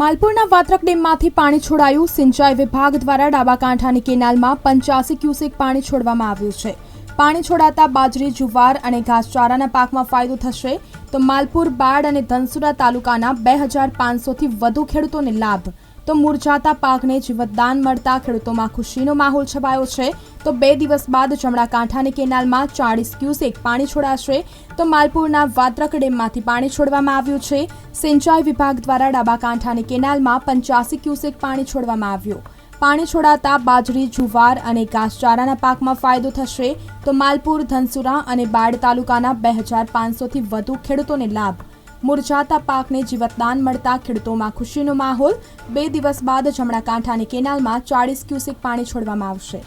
માલપુરના વાત્રક ડેમમાંથી પાણી છોડાયું. સિંચાઈ વિભાગ દ્વારા ડાબા કાંઠાની કેનાલમાં પંચ્યાસી ક્યુસેક પાણી છોડવામાં આવ્યું છે. પાણી છોડાતા બાજરી, જુવાર અને ઘાસચારાના પાકમાં ફાયદો થશે તો માલપુર, બાડ અને ધનસુરા તાલુકાના બે હજાર પાંચસોથી વધુ ખેડૂતોને લાભ. તો મુરઝાતા પાકને જીવતદાન મળતા ખેડૂતોમાં ખુશીનો માહોલ છવાયો છે. તો બે દિવસ બાદ જમણા કાંઠાની કેનાલમાં ચાળીસ ક્યુસેક પાણી છોડાશે. તો માલપુરના વાત્રક ડેમમાંથી પાણી છોડવામાં આવ્યું છે. સિંચાઈ વિભાગ દ્વારા ડાબા કાંઠાની કેનાલમાં પંચ્યાસી ક્યુસેક પાણી છોડવામાં આવ્યું. પાણી છોડાતા બાજરી, જુવાર અને ઘાસચારાના પાકમાં ફાયદો થશે. તો માલપુર, ધનસુરા અને બાડ તાલુકાના બે હજાર પાંચસોથી વધુ ખેડૂતોને લાભ. મુરઝાતા પાકને જીવતદાન મળતા ખેડૂતોમાં ખુશીનો માહોલ. બે દિવસ બાદ જમણા કાંઠાની કેનાલમાં ચાળીસ ક્યુસેક પાણી છોડવામાં આવશે.